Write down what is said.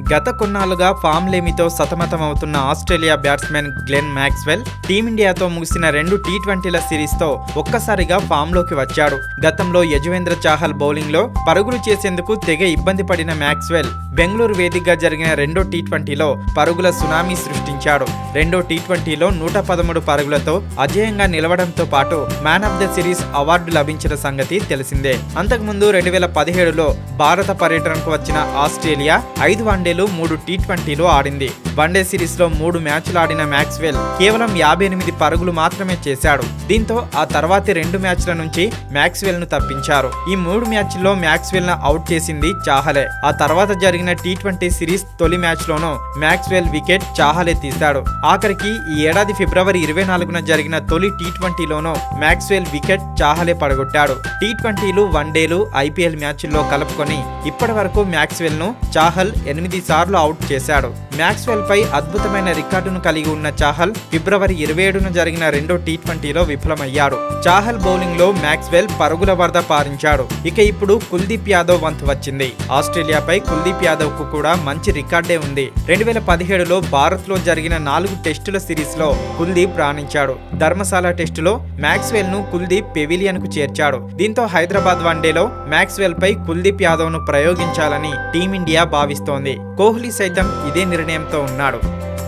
గత కొన్నాళ్ళుగా ఫామ్ లేమితో సతమతమవుతున్న ఆస్ట్రేలియా బ్యాట్స్మెన్ గ్లెన్ మ్యాక్స్వెల్ టీమిండియాతో ముగిసిన రెండు టీ ట్వంటీల సిరీస్తో ఒక్కసారిగా ఫామ్లోకి వచ్చాడు. గతంలో యజువేంద్ర చాహల్ బౌలింగ్లో పరుగులు చేసేందుకు తెగ ఇబ్బంది పడిన మ్యాక్స్వెల్ బెంగళూరు వేదికగా జరిగిన రెండో టీ ట్వంటీలో పరుగుల సునామీ సృష్టించాడు. రెండో టీ ట్వంటీలో నూట పదమూడు పరుగులతో అజేయంగా నిలవడంతో పాటు man of the series award లభించిన సంగతి తెలిసిందే. అంతకుముందు రెండు వేల పదిహేడులో భారత పర్యటనకు వచ్చిన ఆస్ట్రేలియా ఐదు వన్ వన్డేలు మూడు టీ ట్వంటీలు ఆడింది. వన్డే సిరీస్లో మూడు మ్యాచ్లు ఆడిన మ్యాక్స్వెల్ కేవలం యాభై ఎనిమిది పరుగులు మాత్రమే చేశాడు. దీంతో ఆ తర్వాతి రెండు మ్యాచ్ల నుంచి మ్యాక్స్వెల్ను తప్పించారు. ఈ మూడు మ్యాచ్ల్లో మ్యాక్స్వెల్ను అవుట్ చేసింది చాహలే. ఆ తర్వాత జరిగిన టీ ట్వంటీ సిరీస్ తొలి మ్యాచ్లోనూ మ్యాక్స్వెల్ వికెట్ చాహలే తీశాడు. ఆఖరికి ఈ ఏడాది ఫిబ్రవరి ఇరవై నాలుగున జరిగిన తొలి టీ ట్వంటీలోనూ మ్యాక్స్వెల్ వికెట్ చాహలే పడగొట్టాడు. టీ ట్వంటీలు వన్డేలు ఐపీఎల్ మ్యాచ్ల్లో కలుపుకొని ఇప్పటి వరకు మ్యాక్స్వెల్ను చాహల్ ఎనిమిది సార్లు అవుట్ చేశాడు. మ్యాక్స్వెల్ పై అద్భుతమైన రికార్డును కలిగి ఉన్న చాహల్ ఫిబ్రవరి ఇరవై ఏడున జరిగిన రెండో టీ ట్వంటీలో విఫలమయ్యాడు. చాహల్ బౌలింగ్లో మ్యాక్స్వెల్ పరుగుల వరద పారించాడు. ఇక ఇప్పుడు కుల్దీప్ యాదవ్ వంతు వచ్చింది. ఆస్ట్రేలియాపై కుల్దీప్ యాదవ్కు కూడా మంచి రికార్డే ఉంది. రెండు వేల పదిహేడులో భారత్లో జరిగిన నాలుగు టెస్టుల సిరీస్లో కుల్దీప్ రాణించాడు. ధర్మశాల టెస్టులో మ్యాక్స్వెల్ను కుల్దీప్ పెవిలియన్కు చేర్చాడు. దీంతో హైదరాబాద్ వన్డేలో మ్యాక్స్వెల్ పై కుల్దీప్ యాదవ్ను ప్రయోగించాలని టీమిండియా భావిస్తోంది. కోహ్లీ సైతం ఇదే నిర్ణయంతో ఉన్నాడు.